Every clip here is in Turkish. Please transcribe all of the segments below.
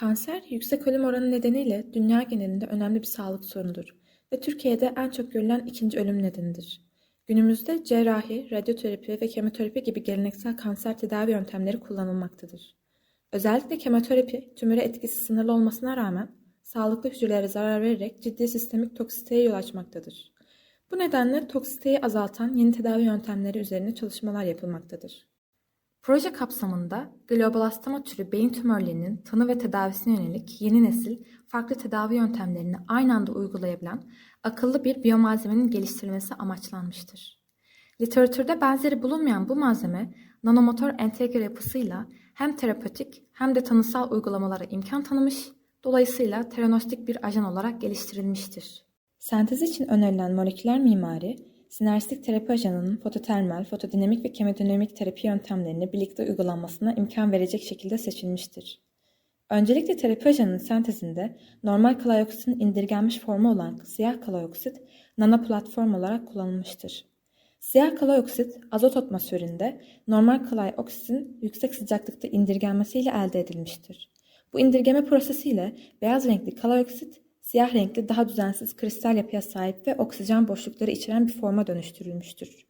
Kanser, yüksek ölüm oranı nedeniyle dünya genelinde önemli bir sağlık sorunudur ve Türkiye'de en çok görülen ikinci ölüm nedenidir. Günümüzde cerrahi, radyoterapi ve kemoterapi gibi geleneksel kanser tedavi yöntemleri kullanılmaktadır. Özellikle kemoterapi, tümöre etkisi sınırlı olmasına rağmen sağlıklı hücrelere zarar vererek ciddi sistemik toksiteye yol açmaktadır. Bu nedenle toksiteyi azaltan yeni tedavi yöntemleri üzerine çalışmalar yapılmaktadır. Proje kapsamında glioblastoma türü beyin tümörlerinin tanı ve tedavisine yönelik yeni nesil farklı tedavi yöntemlerini aynı anda uygulayabilen akıllı bir biyomalzemenin geliştirilmesi amaçlanmıştır. Literatürde benzeri bulunmayan bu malzeme nanomotor entegre yapısıyla hem terapötik hem de tanısal uygulamalara imkan tanımış, dolayısıyla teranostik bir ajan olarak geliştirilmiştir. Sentez için önerilen moleküler mimari, sinerstik terapi ajanının fototermal, fotodinamik ve kemodinamik terapi yöntemlerini birlikte uygulanmasına imkan verecek şekilde seçilmiştir. Öncelikle terapi ajanının sentezinde normal kalayoksitin indirgenmiş formu olan siyah kalaoksit nanoplatform olarak kullanılmıştır. Siyah kalaoksit azot atmosferinde normal kalayoksitin yüksek sıcaklıkta indirgenmesiyle elde edilmiştir. Bu indirgeme prosesiyle beyaz renkli kalaoksit siyah renkli daha düzensiz kristal yapıya sahip ve oksijen boşlukları içeren bir forma dönüştürülmüştür.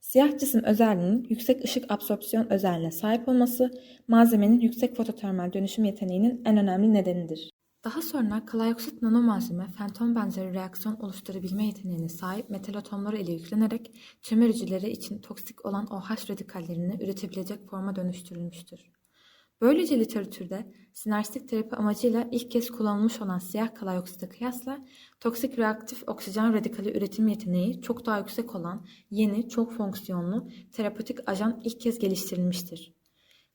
Siyah cisim özelliğinin yüksek ışık absorpsiyon özelliğine sahip olması malzemenin yüksek fototermal dönüşüm yeteneğinin en önemli nedenidir. Daha sonra klayoksit nanomalzeme fenton benzeri reaksiyon oluşturabilme yeteneğine sahip metal atomları ile yüklenerek tümör için toksik olan OH radikallerini üretebilecek forma dönüştürülmüştür. Böylece literatürde sinerstik terapi amacıyla ilk kez kullanılmış olan siyah kalayoksite kıyasla toksik reaktif oksijen radikali üretim yeteneği çok daha yüksek olan yeni, çok fonksiyonlu terapötik ajan ilk kez geliştirilmiştir.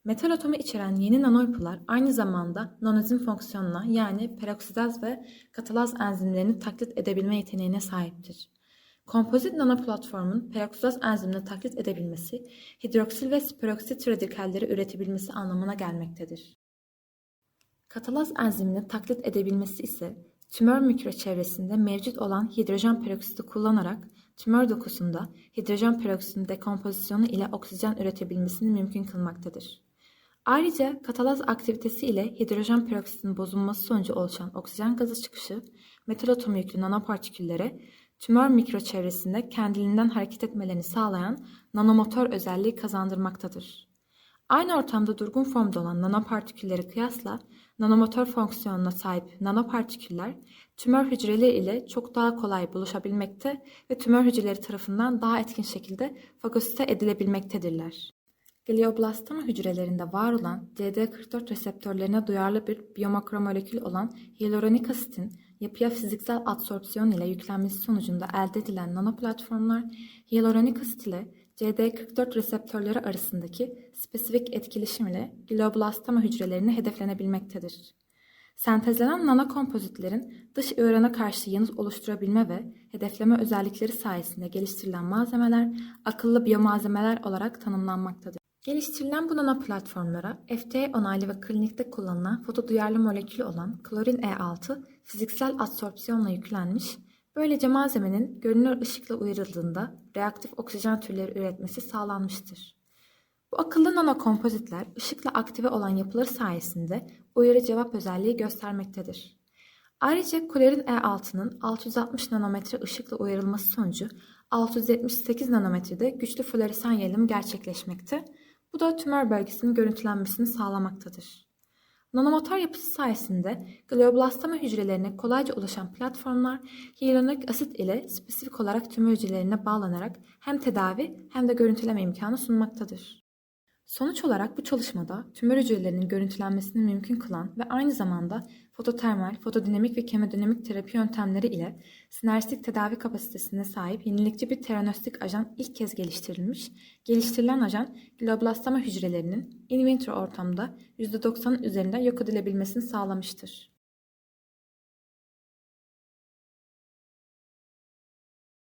Metal atomu içeren yeni nanoyapılar aynı zamanda nonozin fonksiyonuna yani peroksidaz ve katalaz enzimlerini taklit edebilme yeteneğine sahiptir. Kompozit nanoplatformun peroksidaz enzimini taklit edebilmesi, hidroksil ve peroksit radikalleri üretebilmesi anlamına gelmektedir. Katalaz enzimini taklit edebilmesi ise tümör mikroçevresinde mevcut olan hidrojen peroksiti kullanarak tümör dokusunda hidrojen peroksitinin dekompozisyonu ile oksijen üretebilmesini mümkün kılmaktadır. Ayrıca katalaz aktivitesi ile hidrojen peroksitinin bozulması sonucu oluşan oksijen gazı çıkışı metal atomu yüklü nanopartiküllere tümör mikroçevresinde kendiliğinden hareket etmelerini sağlayan nanomotor özelliği kazandırmaktadır. Aynı ortamda durgun formda olan nanopartikülleri kıyasla nanomotor fonksiyonuna sahip nanopartiküller tümör hücreleri ile çok daha kolay buluşabilmekte ve tümör hücreleri tarafından daha etkin şekilde fagosite edilebilmektedirler. Glioblastoma hücrelerinde var olan CD44 reseptörlerine duyarlı bir biyomakromolekül olan hyaluronik asitin yapıya fiziksel adsorpsiyon ile yüklenmesi sonucunda elde edilen nanoplatformlar hyaluronik asit ile CD44 reseptörleri arasındaki spesifik etkileşim ile glioblastoma hücrelerine hedeflenebilmektedir. Sentezlenen nanokompozitlerin dış öğrene karşı yanıt oluşturabilme ve hedefleme özellikleri sayesinde geliştirilen malzemeler akıllı biyomalzemeler olarak tanımlanmaktadır. Geliştirilen bu nanoplatformlara FDA onaylı ve klinikte kullanılan fotoduyarlı molekülü olan klorin E6 fiziksel adsorpsiyonla yüklenmiş, böylece malzemenin görünür ışıkla uyarıldığında reaktif oksijen türleri üretmesi sağlanmıştır. Bu akıllı nanokompozitler ışıkla aktive olan yapıları sayesinde uyarı cevap özelliği göstermektedir. Ayrıca klorin E6'nın 660 nanometre ışıkla uyarılması sonucu 678 nanometrede güçlü floresan yayılımı gerçekleşmekte bu da tümör bölgesinin görüntülenmesini sağlamaktadır. Nanomotor yapısı sayesinde glioblastoma hücrelerine kolayca ulaşan platformlar hyaluronik asit ile spesifik olarak tümör hücrelerine bağlanarak hem tedavi hem de görüntüleme imkanı sunmaktadır. Sonuç olarak bu çalışmada tümör hücrelerinin görüntülenmesini mümkün kılan ve aynı zamanda fototermal, fotodinamik ve kemodinamik terapi yöntemleri ile sinerstik tedavi kapasitesine sahip yenilikçi bir teranostik ajan ilk kez geliştirilmiş. Geliştirilen ajan glioblastoma hücrelerinin in vitro ortamda %90'ın üzerinde yok edilebilmesini sağlamıştır.